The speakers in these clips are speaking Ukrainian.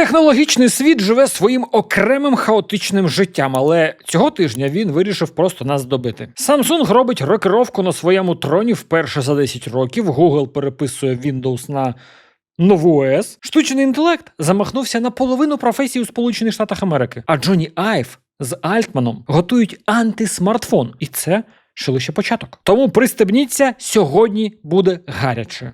Технологічний світ живе своїм окремим хаотичним життям, але цього тижня він вирішив просто нас добити. Samsung робить рокировку на своєму троні вперше за 10 років. Google переписує Windows на нову ОС. Штучний інтелект замахнувся на половину професій у Сполучених Штатах Америки. А Джонні Айв з Альтманом готують антисмартфон, і це ще лише початок. Тому пристебніться, сьогодні буде гаряче.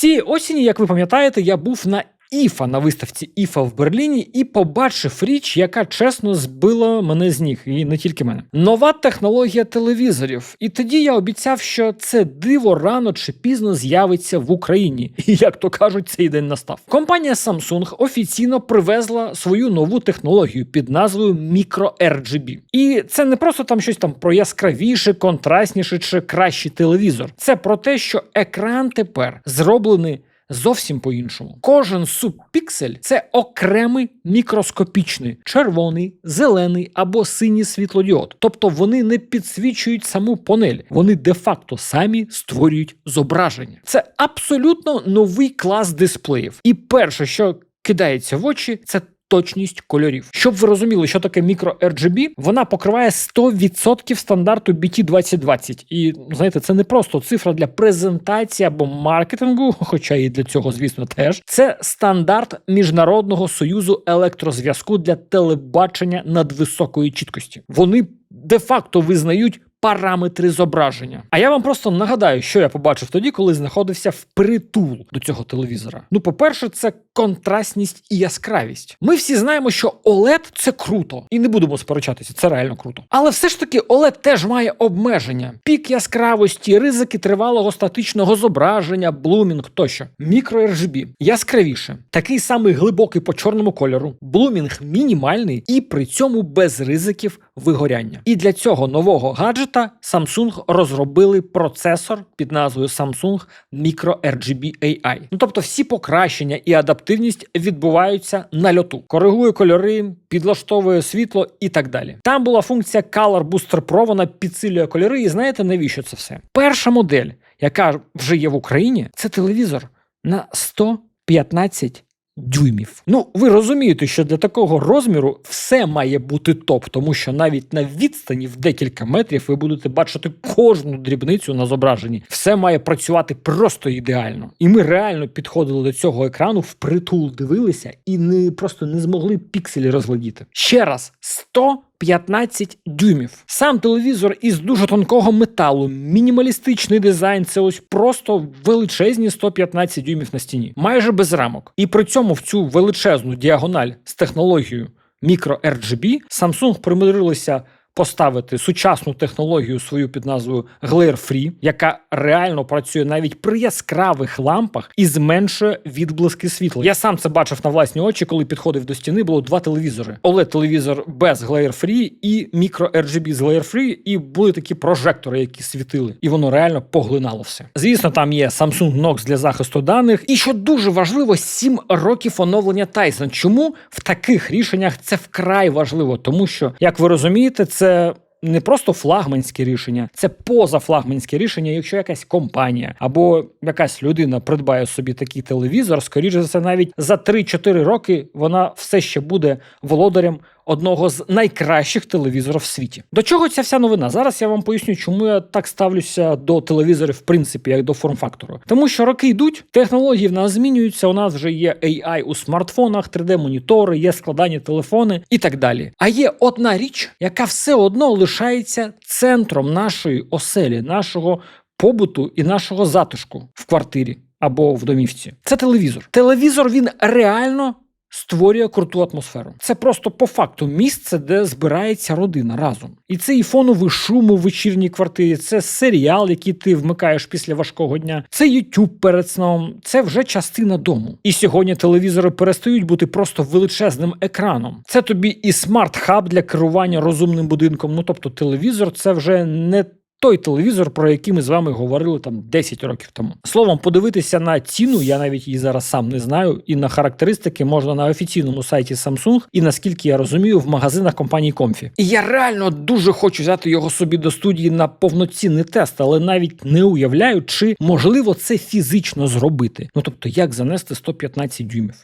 Цієї осені, як ви пам'ятаєте, я був на Іфа на виставці Іфа в Берліні і побачив річ, яка чесно збила мене з ніг, і не тільки мене. Нова технологія телевізорів. І тоді я обіцяв, що це диво рано чи пізно з'явиться в Україні. І як то кажуть, цей день настав. Компанія Samsung офіційно привезла свою нову технологію під назвою Micro RGB. І це не просто там щось там про яскравіше, контрастніше чи кращий телевізор. Це про те, що екран тепер зроблений зовсім по-іншому. Кожен субпіксель це окремий мікроскопічний червоний, зелений або синій світлодіод. Тобто вони не підсвічують саму панель, вони де-факто самі створюють зображення. Це абсолютно новий клас дисплеїв. І перше, що кидається в очі, це точність кольорів. Щоб ви розуміли, що таке мікро RGB, вона покриває 100% стандарту BT 2020. І знаєте, це не просто цифра для презентації або маркетингу, хоча і для цього, звісно, теж це стандарт міжнародного союзу електрозв'язку для телебачення надвисокої чіткості. Вони де-факто визнають. Параметри зображення. А я вам просто нагадаю, що я побачив тоді, коли знаходився впритул до цього телевізора. Ну, по-перше, це контрастність і яскравість. Ми всі знаємо, що OLED – це круто, і не будемо сперечатися, це реально круто. Але все ж таки OLED теж має обмеження: пік яскравості, ризики тривалого статичного зображення, блумінг тощо. Мікро RGB яскравіше, такий самий глибокий по чорному кольору, блумінг мінімальний і при цьому без ризиків вигоряння. І для цього нового гаджета Samsung розробили процесор під назвою Samsung Micro RGB AI. Ну тобто всі покращення і адаптивність відбуваються на льоту, коригує кольори, підлаштовує світло і так далі. Там була функція Color Booster Pro, вона підсилює кольори, і знаєте навіщо це все? Перша модель, яка вже є в Україні, це телевізор на 115 дюймів. Ну, ви розумієте, що для такого розміру все має бути топ, тому що навіть на відстані в декілька метрів ви будете бачити кожну дрібницю на зображенні. Все має працювати просто ідеально. І ми реально підходили до цього екрану, впритул дивилися і не просто не змогли пікселі розглядіти. Ще раз, 100 15 дюймів. Сам телевізор із дуже тонкого металу, мінімалістичний дизайн це ось просто величезні 115 дюймів на стіні, майже без рамок. І при цьому в цю величезну діагональ з технологією мікро RGB Samsung примирилися поставити сучасну технологію свою під назвою Glare Free, яка реально працює навіть при яскравих лампах і зменшує відблиски світла. Я сам це бачив на власні очі, коли підходив до стіни. Було два телевізори: oled телевізор без Glare Free і Micro RGB з Glare Free, і були такі прожектори, які світили, і воно реально поглинало все. Звісно, там є Samsung Knox для захисту даних, і що дуже важливо, 7 років оновлення Tyson. Чому в таких рішеннях це вкрай важливо, тому що, як ви розумієте, це не просто флагманське рішення, це позафлагманське рішення. Якщо якась компанія або якась людина придбає собі такий телевізор, скоріше за все, навіть за 3-4 роки вона все ще буде володарем одного з найкращих телевізорів в світі. До чого ця вся новина? Зараз я вам поясню, чому я так ставлюся до телевізорів, в принципі, як до форм-фактору. Тому що роки йдуть, технології в нас змінюються. У нас вже є AI у смартфонах, 3D-монітори, є складання телефони і так далі. А є одна річ, яка все одно лишається центром нашої оселі, нашого побуту і нашого затишку в квартирі або в домівці. Це телевізор. Телевізор він реально створює круту атмосферу. Це просто по факту місце, де збирається родина разом. І це і фоновий шум у вечірній квартирі, це серіал, який ти вмикаєш після важкого дня, це YouTube перед сном, це вже частина дому. І сьогодні телевізори перестають бути просто величезним екраном. Це тобі і смарт-хаб для керування розумним будинком. Ну тобто, телевізор це вже не той телевізор, про який ми з вами говорили там 10 років тому. Словом, подивитися на ціну, я навіть її зараз сам не знаю, і на характеристики можна на офіційному сайті Samsung, і наскільки я розумію, в магазинах компанії Comfy. І я реально дуже хочу взяти його собі до студії на повноцінний тест, але навіть не уявляю, чи можливо це фізично зробити. Ну тобто, як занести 115 дюймів.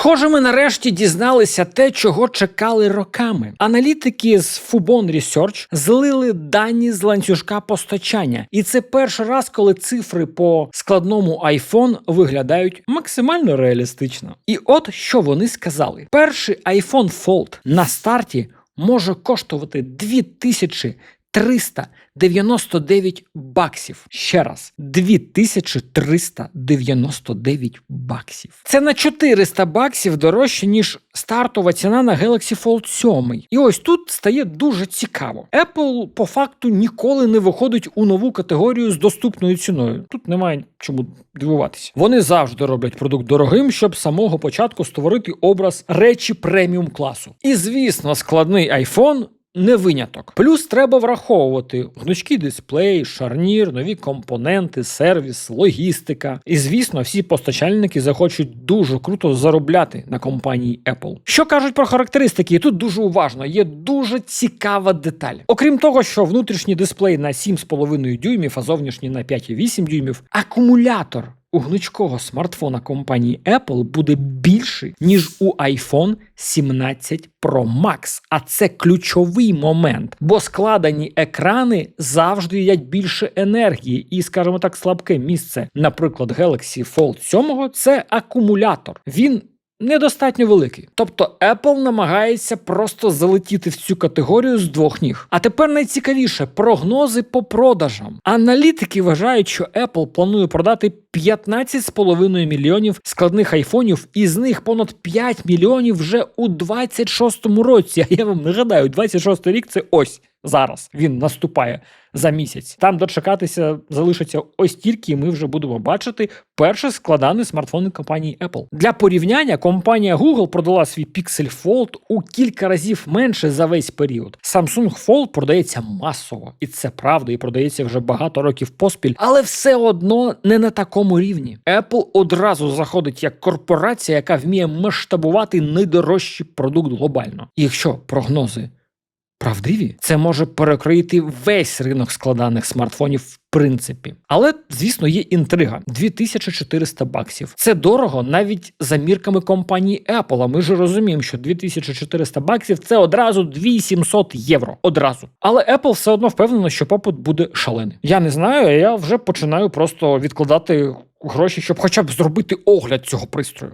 Схоже, ми нарешті дізналися те, чого чекали роками. Аналітики з Fubon Research злили дані з ланцюжка постачання, і це перший раз, коли цифри по складному iPhone виглядають максимально реалістично. І от що вони сказали: перший iPhone Fold на старті може коштувати 2000 399 баксів. Ще раз, 2399 баксів. Це на 400 баксів дорожче, ніж стартова ціна на Galaxy Fold 7. І ось тут стає дуже цікаво. Apple по факту ніколи не виходить у нову категорію з доступною ціною. Тут немає чому дивуватися. Вони завжди роблять продукт дорогим, щоб самого початку створити образ речі преміум класу. І звісно, складний iPhone не виняток. Плюс треба враховувати гнучкий дисплей, шарнір, нові компоненти, сервіс, логістика. І звісно, всі постачальники захочуть дуже круто заробляти на компанії Apple. Що кажуть про характеристики? Тут дуже уважно, є дуже цікава деталь. Окрім того, що внутрішній дисплей на 7,5 дюймів, а зовнішній на 5,8 дюймів, акумулятор у гнучкого смартфона компанії Apple буде більший, ніж у iPhone 17 Pro Max. А це ключовий момент, бо складені екрани завжди їдять більше енергії, і, скажімо так, слабке місце, наприклад, Galaxy Fold 7 – це акумулятор. Він недостатньо великий. Тобто Apple намагається просто залетіти в цю категорію з двох ніг. А тепер найцікавіше прогнози по продажам. Аналітики вважають, що Apple планує продати 15,5 мільйонів складних айфонів, і з них понад 5 мільйонів вже у 26-му році. А я вам нагадаю, 26 рік це ось. Зараз він наступає за місяць. Там дочекатися залишиться ось тільки, і ми вже будемо бачити перший складаний смартфон компанії Apple. Для порівняння компанія Google продала свій Pixel Fold у кілька разів менше за весь період. Samsung Fold продається масово, і це правда, і продається вже багато років поспіль, але все одно не на такому рівні. Apple одразу заходить як корпорація, яка вміє масштабувати найдорожчий продукт глобально. І якщо прогнози правдиві, це може перекроїти весь ринок складаних смартфонів в принципі. Але, звісно, є інтрига: 2400 баксів. Це дорого навіть за мірками компанії Apple. Ми ж розуміємо, що 2400 баксів це одразу 2700 євро. Одразу. Але Apple все одно впевнено, що попит буде шалений. Я не знаю, я вже починаю просто відкладати гроші, щоб хоча б зробити огляд цього пристрою.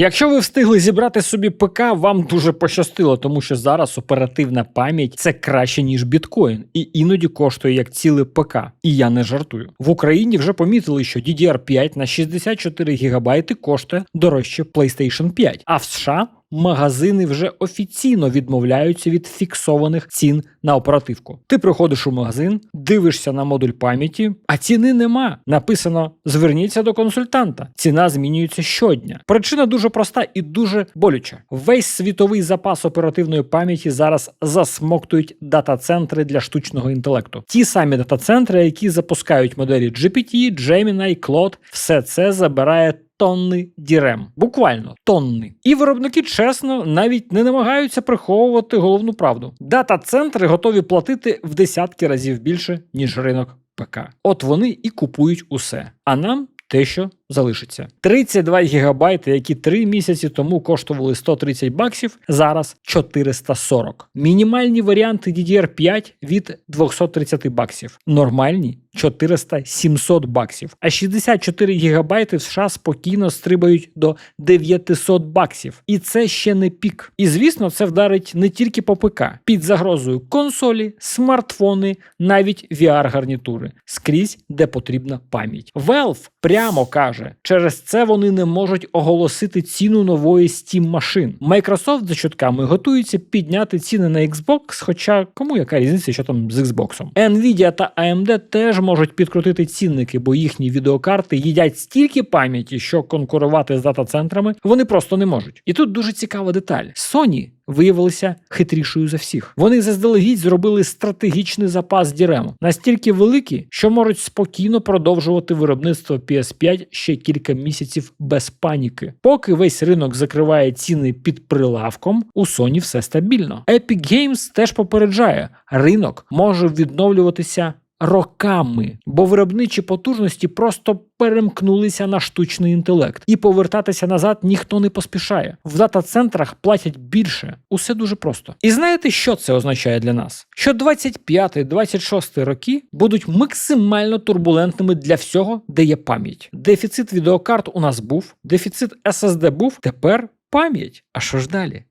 Якщо ви встигли зібрати собі ПК, вам дуже пощастило, тому що зараз оперативна пам'ять це краще ніж біткоін, і іноді коштує як ціле ПК. І я не жартую. В Україні вже помітили, що DDR5 на 64 ГБ коштує дорожче PlayStation 5, а в США магазини вже офіційно відмовляються від фіксованих цін на оперативку. Ти приходиш у магазин, дивишся на модуль пам'яті, а ціни нема. Написано: зверніться до консультанта. Ціна змінюється щодня. Причина дуже проста і дуже болюча. Весь світовий запас оперативної пам'яті зараз засмоктують дата-центри для штучного інтелекту. Ті самі дата-центри, які запускають моделі GPT, Gemini, Claude, все це забирає тонни дірем, буквально тонни. І виробники чесно навіть не намагаються приховувати головну правду. Дата-центри готові платити в десятки разів більше, ніж ринок ПК. От вони і купують усе. А нам те, що залишиться. 32 гігабайти, які 3 місяці тому коштували 130 баксів, зараз 440. Мінімальні варіанти DDR5 від 230 баксів. Нормальні 400-700 баксів. А 64 гігабайти в США спокійно стрибають до 900 баксів. І це ще не пік. І звісно, це вдарить не тільки по ПК. Під загрозою консолі, смартфони, навіть VR-гарнітури. Скрізь, де потрібна пам'ять. Valve прямо каже, каже, через це вони не можуть оголосити ціну нової Steam машин. Microsoft за чутками готується підняти ціни на Xbox, хоча кому яка різниця, що там з Xbox. Nvidia та AMD теж можуть підкрутити цінники, бо їхні відеокарти їдять стільки пам'яті, що конкурувати з дата-центрами вони просто не можуть. І тут дуже цікава деталь: Sony виявилися хитрішою за всіх. Вони заздалегідь зробили стратегічний запас дірему, настільки великий, що можуть спокійно продовжувати виробництво PS5 ще кілька місяців без паніки. Поки весь ринок закриває ціни під прилавком, у Sony все стабільно. Epic Games теж попереджає, ринок може відновлюватися. Роками, бо виробничі потужності просто перемкнулися на штучний інтелект, і повертатися назад ніхто не поспішає. В дата-центрах платять більше. Усе дуже просто. І знаєте, що це означає для нас? Що 25-26 роки будуть максимально турбулентними для всього, де є пам'ять. Дефіцит відеокарт у нас був, дефіцит SSD був, тепер пам'ять. А що ж далі?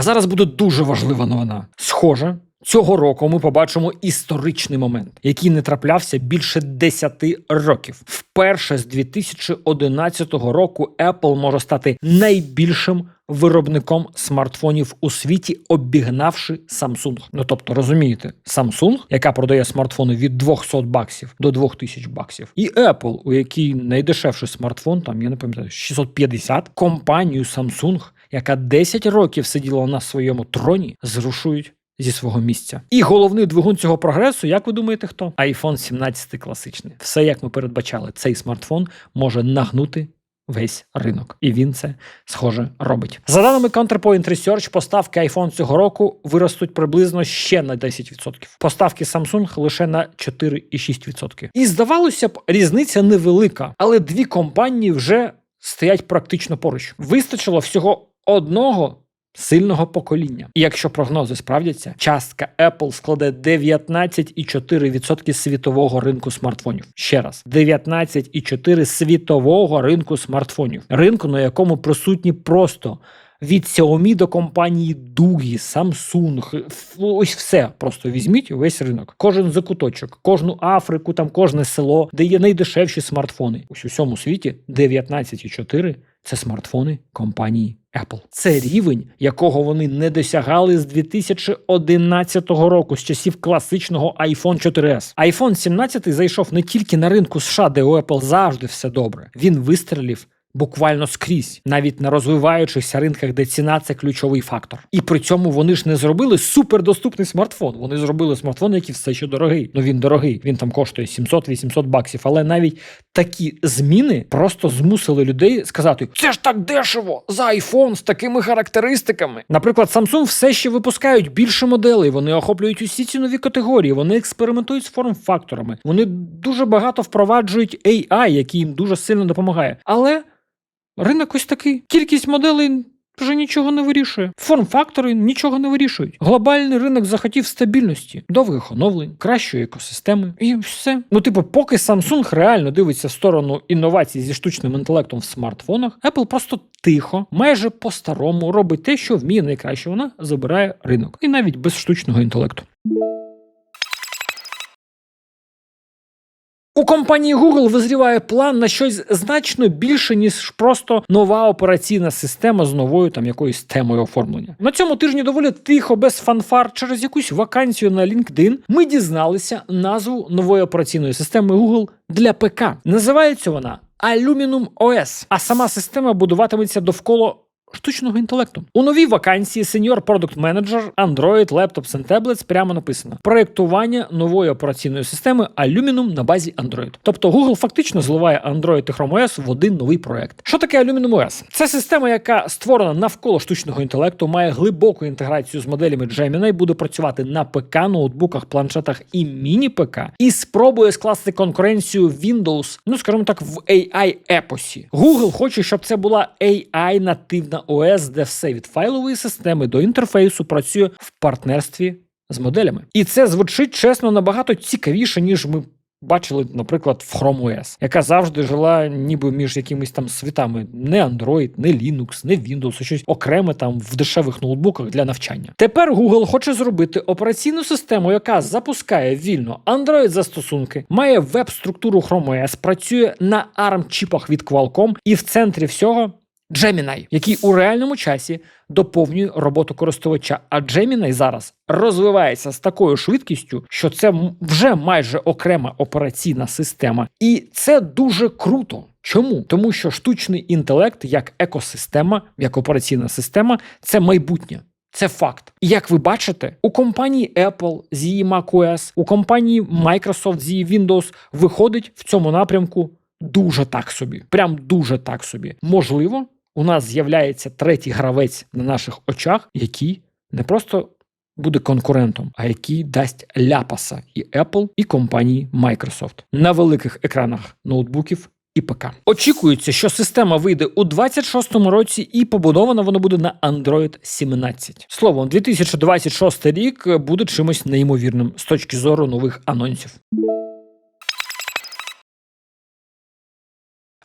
А зараз буде дуже важлива новина. Схоже, цього року ми побачимо історичний момент, який не траплявся більше 10 років. Вперше з 2011 року Apple може стати найбільшим виробником смартфонів у світі, обігнавши Samsung. Ну тобто, розумієте, Samsung, яка продає смартфони від 200 баксів до 2000 баксів, і Apple, у якій найдешевший смартфон, там я не пам'ятаю, 650, компанію Samsung, яка 10 років сиділа на своєму троні, зрушують. Зі свого місця. І головний двигун цього прогресу, як ви думаєте, хто? iPhone 17 класичний. Все як ми передбачали, цей смартфон може нагнути весь ринок, і він це схоже робить. За даними Counterpoint Research, поставки iPhone цього року виростуть приблизно ще на 10%. Поставки Samsung лише на 4,6%. І здавалося б, різниця невелика, але дві компанії вже стоять практично поруч. Вистачило всього одного. Сильного покоління. І якщо прогнози справдяться, частка Apple складе 19,4% світового ринку смартфонів. Ще раз, 19,4% світового ринку смартфонів, ринку, на якому присутні просто. Від Xiaomi до компанії Дугі, Samsung, ось все просто візьміть весь ринок. Кожен закуточок, кожну Африку, там кожне село, де є найдешевші смартфони. Ось у всьому світі 19,4 – це смартфони компанії Apple. Це рівень, якого вони не досягали з 2011 року, з часів класичного iPhone 4S. iPhone 17 зайшов не тільки на ринку США, де у Apple завжди все добре. Він вистрелив буквально скрізь, навіть на розвиваючихся ринках, де ціна це ключовий фактор. І при цьому вони ж не зробили супердоступний смартфон. Вони зробили смартфон, який все ще дорогий. Ну він дорогий, він там коштує 700-800 баксів. Але навіть такі зміни просто змусили людей сказати: це ж так дешево за iPhone з такими характеристиками. Наприклад, Samsung все ще випускають більше моделей. Вони охоплюють усі ці нові категорії. Вони експериментують з форм-факторами. Вони дуже багато впроваджують AI, який їм дуже сильно допомагає. Але Ринок ось такий. Кількість моделей вже нічого не вирішує. Форм-фактори нічого не вирішують. Глобальний ринок захотів стабільності, довгих оновлень, кращої екосистеми і все. Ну, типу, поки Samsung реально дивиться в сторону інновацій зі штучним інтелектом в смартфонах, Apple просто тихо, майже по-старому робить те, що вміє найкраще. Вона забирає ринок. І навіть без штучного інтелекту. У компанії Google визріває план на щось значно більше, ніж просто нова операційна система з новою там якоюсь темою оформлення. На цьому тижні доволі тихо, без фанфар, через якусь вакансію на LinkedIn ми дізналися назву нової операційної системи Google для ПК. Називається вона Aluminum OS, а сама система будуватиметься довкола штучного інтелекту. У новій вакансії Senior Product Manager Android, Laptops and Tablets прямо написано проєктування нової операційної системи Aluminum на базі Android. Тобто Google фактично зливає Android і Chrome OS в один новий проект. Що таке Aluminum OS? Це система, яка створена навколо штучного інтелекту, має глибоку інтеграцію з моделями Gemini, буде працювати на ПК, ноутбуках, планшетах і міні-ПК, і спробує скласти конкуренцію Windows, ну скажімо так, в AI епосі. Google хоче, щоб це була AI нативна ОС, де все від файлової системи до інтерфейсу працює в партнерстві з моделями. І це звучить чесно набагато цікавіше, ніж ми бачили, наприклад, в Chrome OS, яка завжди жила ніби між якимись там світами. Не Android, не Linux, не Windows, а щось окреме там в дешевих ноутбуках для навчання. Тепер Google хоче зробити операційну систему, яка запускає вільно Android застосунки, має веб-структуру Chrome OS, працює на ARM-чіпах від Qualcomm і в центрі всього. Gemini, який у реальному часі доповнює роботу користувача. А Gemini зараз розвивається з такою швидкістю, що це вже майже окрема операційна система, і це дуже круто. Чому? Тому що штучний інтелект як екосистема, як операційна система це майбутнє. Це факт. І як ви бачите, у компанії Apple з її macOS, у компанії Microsoft з її Windows виходить в цьому напрямку дуже так собі. Прям дуже так собі. Можливо, у нас з'являється третій гравець на наших очах, який не просто буде конкурентом, а який дасть ляпаса і Apple, і компанії Microsoft на великих екранах ноутбуків. І ПК. Очікується, що система вийде у 26-му році, і побудована вона буде на Android 17. Словом, 2026 рік буде чимось неймовірним з точки зору нових анонсів.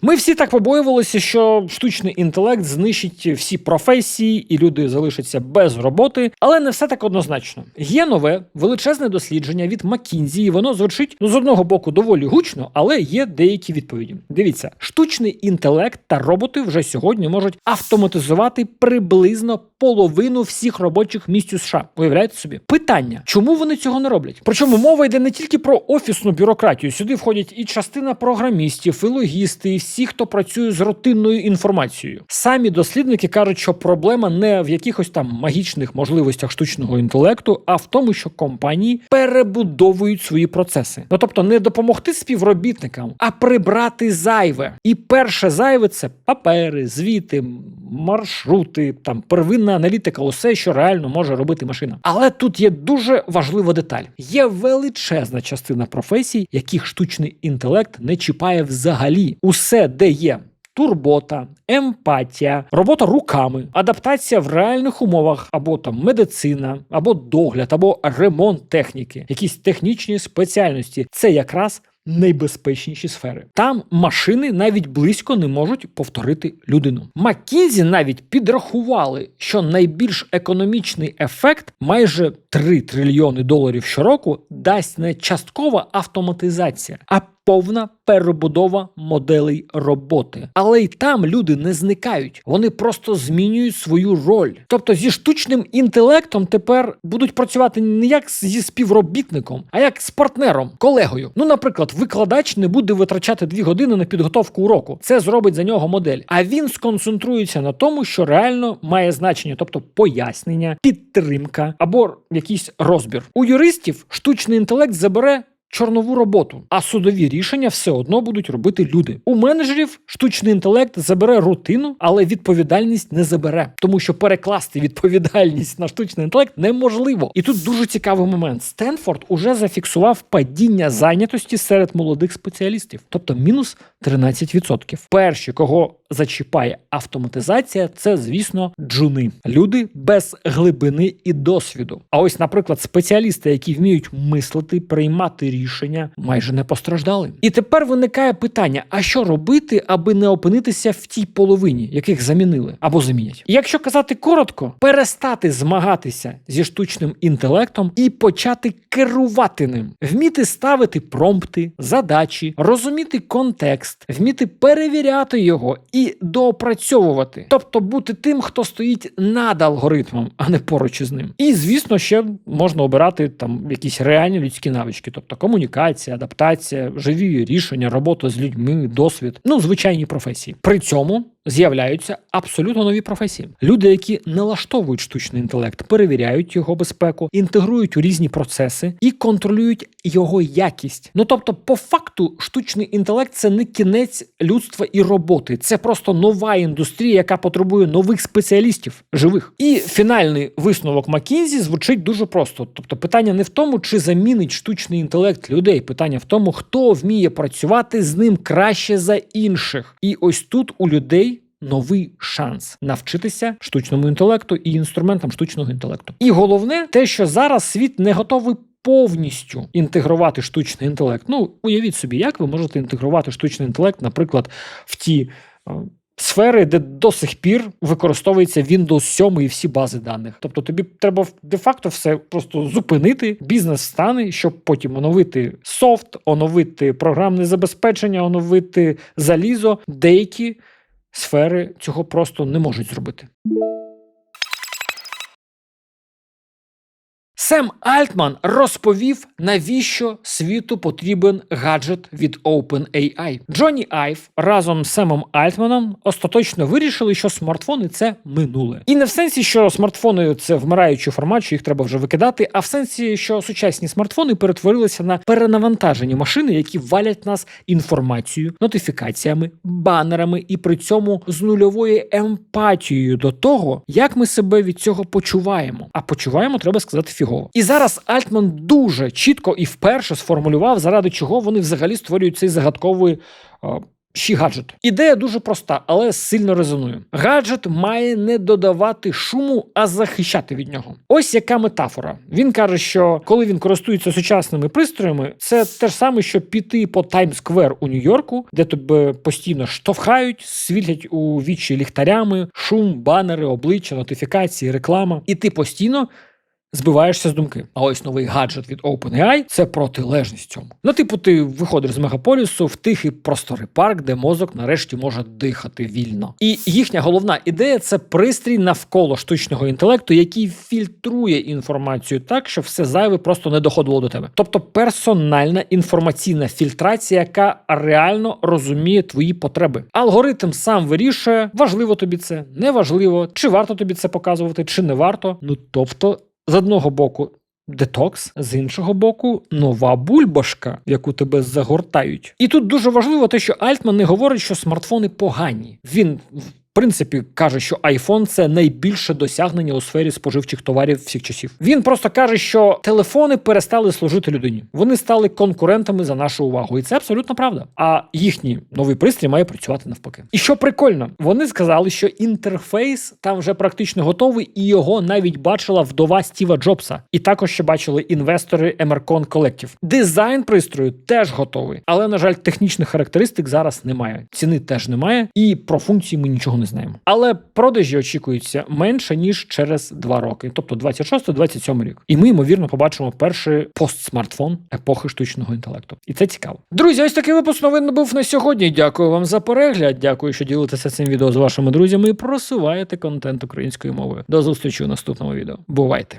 Ми всі так побоювалися, що штучний інтелект знищить всі професії, і люди залишаться без роботи, але не все так однозначно. Є нове величезне дослідження від McKinsey, і воно звучить ну з одного боку доволі гучно, але є деякі відповіді. Дивіться, штучний інтелект та роботи вже сьогодні можуть автоматизувати приблизно половину всіх робочих місць у США. Уявляєте собі? Питання, чому вони цього не роблять? Причому мова йде не тільки про офісну бюрократію. Сюди входять і частина програмістів, і логісти, і всі, хто працює з рутинною інформацією. Самі дослідники кажуть, що проблема не в якихось там магічних можливостях штучного інтелекту, а в тому, що компанії перебудовують свої процеси. Ну тобто не допомогти співробітникам, а прибрати зайве. І перше зайве це папери, звіти, маршрути, там первинна аналітика, усе, що реально може робити машина. Але тут є дуже важлива деталь: є величезна частина професій, яких штучний інтелект не чіпає взагалі. Усе, де є. Турбота, емпатія, робота руками, адаптація в реальних умовах, або там медицина, або догляд, або ремонт техніки, якісь технічні спеціальності це якраз найбезпечніші сфери. Там машини навіть близько не можуть повторити людину. Маккінзі навіть підрахували, що найбільш економічний ефект майже 3 трильйони доларів щороку дасть не часткова автоматизація, а повна перебудова моделей роботи. Але й там люди не зникають, вони просто змінюють свою роль. Тобто зі штучним інтелектом тепер будуть працювати не як зі співробітником, а як з партнером, колегою. Ну, наприклад, викладач не буде витрачати дві години на підготовку уроку. Це зробить за нього модель. А він сконцентрується на тому, що реально має значення, тобто пояснення, підтримка або якийсь розбір. У юристів штучний інтелект забере. Чорнову роботу, а судові рішення все одно будуть робити люди. У менеджерів штучний інтелект забере рутину, але відповідальність не забере, тому що перекласти відповідальність на штучний інтелект неможливо. І тут дуже цікавий момент. Стенфорд уже зафіксував падіння зайнятості серед молодих спеціалістів, тобто мінус 13%. Перші, кого зачіпає автоматизація, це, звісно, джуни. Люди без глибини і досвіду. А ось, наприклад, спеціалісти, які вміють мислити, приймати рішення, майже не постраждали. І тепер виникає питання: а що робити, аби не опинитися в тій половині, яких замінили або замінять? Якщо казати коротко, перестати змагатися зі штучним інтелектом і почати керувати ним, вміти ставити промпти, задачі, розуміти контекст, вміти перевіряти його і доопрацьовувати, тобто бути тим, хто стоїть над алгоритмом, а не поруч із ним. І звісно, ще можна обирати там якісь реальні людські навички, тобто комунікація, адаптація, живі рішення, робота з людьми, досвід, ну звичайні професії. При цьому з'являються абсолютно нові професії. Люди, які налаштовують штучний інтелект, перевіряють його безпеку, інтегрують у різні процеси і контролюють його якість. Ну тобто, по факту, штучний інтелект це не кінець людства і роботи, це просто нова індустрія, яка потребує нових спеціалістів живих. І фінальний висновок Макінзі звучить дуже просто. Тобто, питання не в тому, чи замінить штучний інтелект людей. Питання в тому, хто вміє працювати з ним краще за інших. І ось тут у людей. Новий шанс навчитися штучному інтелекту і інструментам штучного інтелекту. І головне, те, що зараз світ не готовий повністю інтегрувати штучний інтелект. Ну, уявіть собі, як ви можете інтегрувати штучний інтелект, наприклад, в ті. е, Сфери, де до сих пір використовується Windows 7 і всі бази даних. Тобто тобі треба де-факто все просто зупинити, бізнес стане, щоб потім оновити софт, оновити програмне забезпечення, оновити залізо. Деякі сфери цього просто не можуть зробити. Сем Альтман розповів, навіщо світу потрібен гаджет від OpenAI. Джонні Айв разом з Семом Альтманом остаточно вирішили, що смартфони це минуле. І не в сенсі, що смартфони це вмираючий формат, що їх треба вже викидати, а в сенсі, що сучасні смартфони перетворилися на перенавантажені машини, які валять нас інформацією, нотифікаціями, банерами і при цьому з нульовою емпатією до того, як ми себе від цього почуваємо. А почуваємо, треба сказати, фігово. І зараз Альтман дуже чітко і вперше сформулював, заради чого вони взагалі створюють цей загадковий. е, Ще гаджет. Ідея дуже проста, але сильно резонує. Гаджет має не додавати шуму, а захищати від нього. Ось яка метафора. Він каже, що коли він користується сучасними пристроями, це те ж саме, що піти по Таймс-сквер у Нью-Йорку, де тебе постійно штовхають, світять у вічі ліхтарями, шум, банери, обличчя, нотифікації, реклама, і ти постійно збиваєшся з думки. А ось новий гаджет від OpenAI – це протилежність цьому. Ну, типу, ти виходиш з мегаполісу в тихий просторий парк, де мозок нарешті може дихати вільно. І їхня головна ідея це пристрій навколо штучного інтелекту, який фільтрує інформацію так, щоб все зайве просто не доходило до тебе. Тобто персональна інформаційна фільтрація, яка реально розуміє твої потреби. Алгоритм сам вирішує, важливо тобі це, не важливо, чи варто тобі це показувати, чи не варто. Ну тобто, з одного боку. Детокс, з іншого боку, нова бульбашка, яку тебе загортають. І тут дуже важливо те, що Альтман не говорить, що смартфони погані. Він принципі каже, що iPhone – це найбільше досягнення у сфері споживчих товарів всіх часів. Він просто каже, що телефони перестали служити людині. Вони стали конкурентами за нашу увагу, і це абсолютно правда. А їхній новий пристрій має працювати навпаки. І що прикольно, вони сказали, що інтерфейс там вже практично готовий, і його навіть бачила вдова Стіва Джобса. І також ще бачили інвестори Emercon Collective. Дизайн пристрою теж готовий, але на жаль, технічних характеристик зараз немає. Ціни теж немає, і про функції ми нічого не знаємо. Але продажі очікуються менше ніж через два роки, тобто 26-27 рік. І ми ймовірно побачимо перший постсмартфон епохи штучного інтелекту. І це цікаво. Друзі, ось такий випуск новин був на сьогодні. Дякую вам за перегляд. Дякую, що ділитеся цим відео з вашими друзями і просуваєте контент українською мовою. До зустрічі у наступному відео. Бувайте!